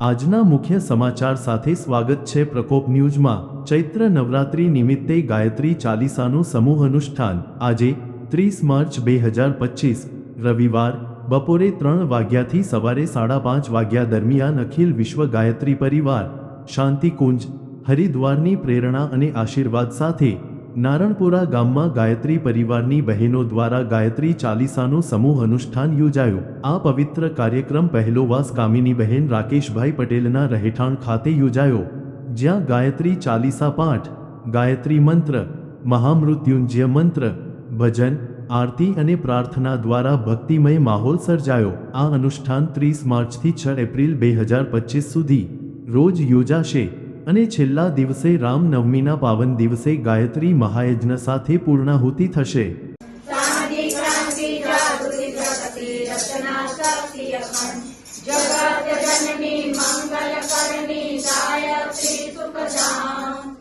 આજના મુખ્ય સમાચાર સાથે સ્વાગત છે પ્રકોપ ન્યૂઝમાં. ચૈત્ર નવરાત્રી નિમિત્તે ગાયત્રી ચાલીસાનું સમૂહ અનુષ્ઠાન. આજે ત્રીસ માર્ચ બે હજાર પચીસ. રવિવાર, બપોરે ત્રણ વાગ્યાથી સવારે સાડા પાંચ વાગ્યા દરમિયાન અખિલ વિશ્વ ગાયત્રી પરિવાર, શાંતિકુંજ, હરિદ્વારની પ્રેરણા અને આશીર્વાદ સાથે નારણપુરા ગામમાં ગાયત્રી પરિવારની બહેનો દ્વારા ગાયત્રી ચાલીસાનું સમૂહ અનુષ્ઠાન યોજાયું. આ પવિત્ર કાર્યક્રમ પહેલો વાસ કામિની બહેન રાકેશભાઈ પટેલના રહેઠાણ ખાતે યોજાયો. જ્યાં ગાયત્રી ચાલીસા પાઠ, ગાયત્રી મંત્ર, મહામૃત્યુંજય મંત્ર, ભજન, આરતી અને પ્રાર્થના દ્વારા ભક્તિમય માહોલ સર્જાયો. આ અનુષ્ઠાન ત્રીસ માર્ચથી છ એપ્રિલ બે હજાર પચીસ સુધી રોજ યોજાશે. અને છેલ્લા દિવસે રામનવમીના પાવન દિવસે ગાયત્રી મહાયજ્ઞ સાથે પૂર્ણાહુતિ થશે. જગત જનની મંગલ કરની ગાયત્રી સુખદામ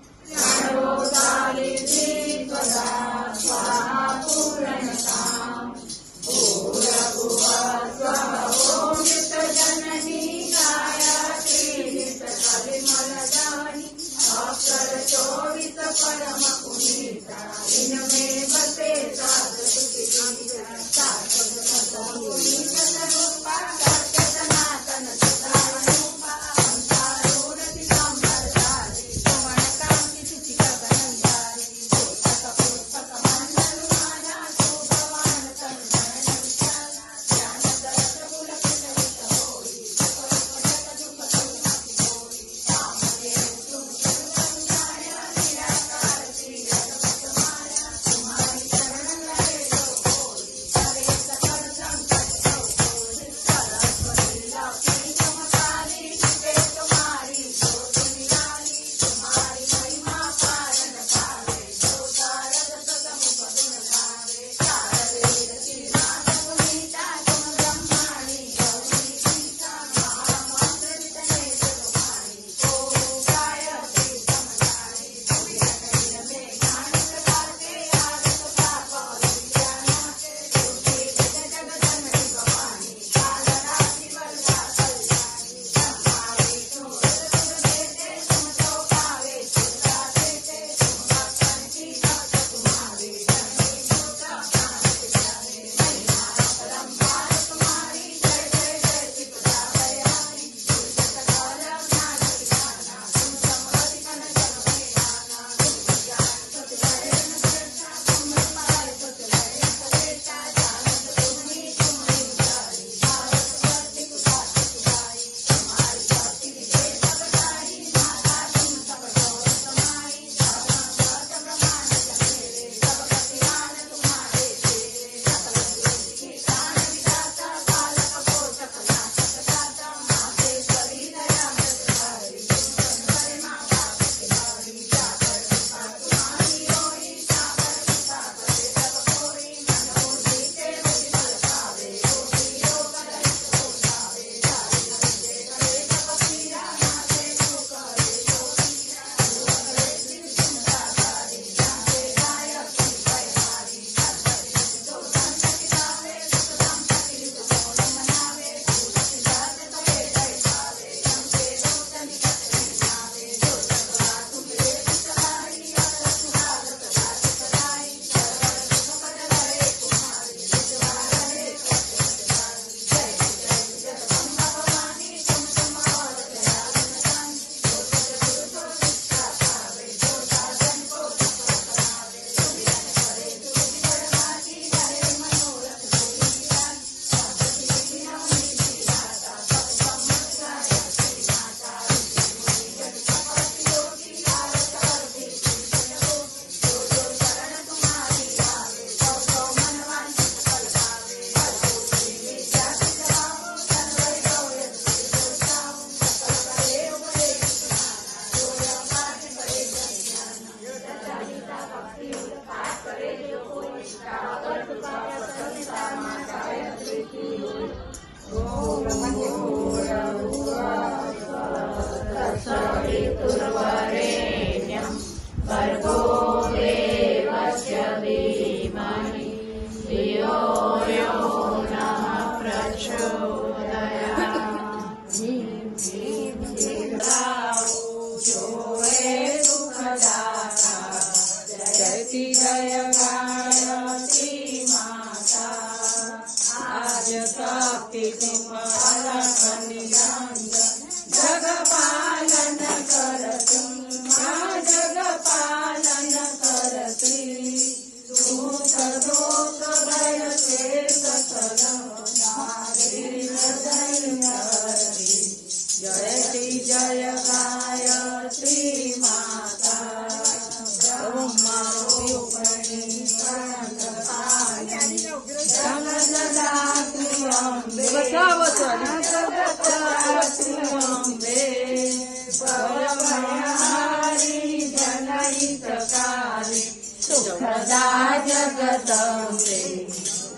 સૌસે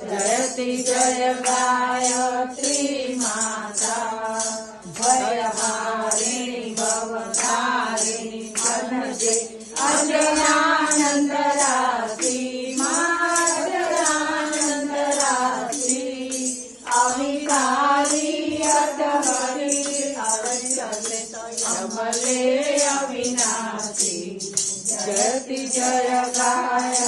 ધરતી જય ગાયત્રી માતા ભય હારી ભવધારી અનજે અજરાનંદ રાતી માજરાનંદ રાતી અવિકારી અત હરી અમલે અવિનાશી જયતિ જય ગાય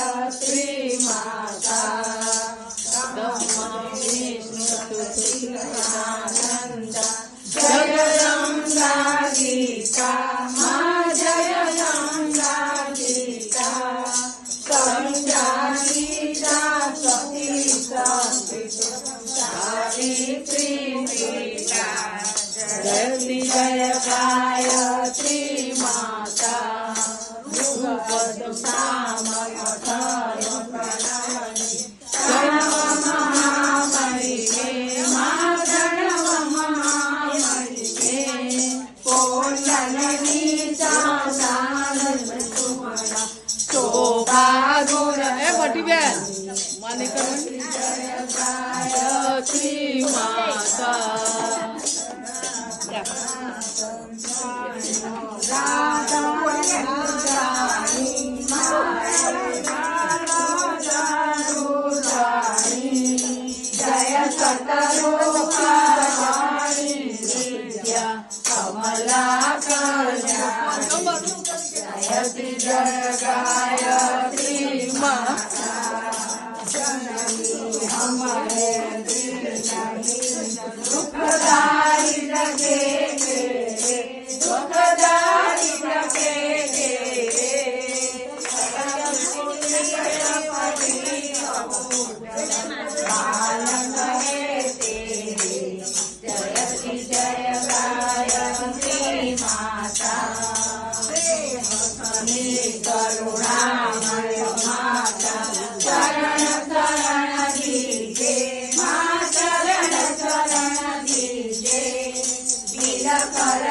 સતી જનકાયત્રી મા જનની હમરે દુઃખદારી નકે દુઃખદારી નકે સકલ પુણ્ય પતિ કપૂર para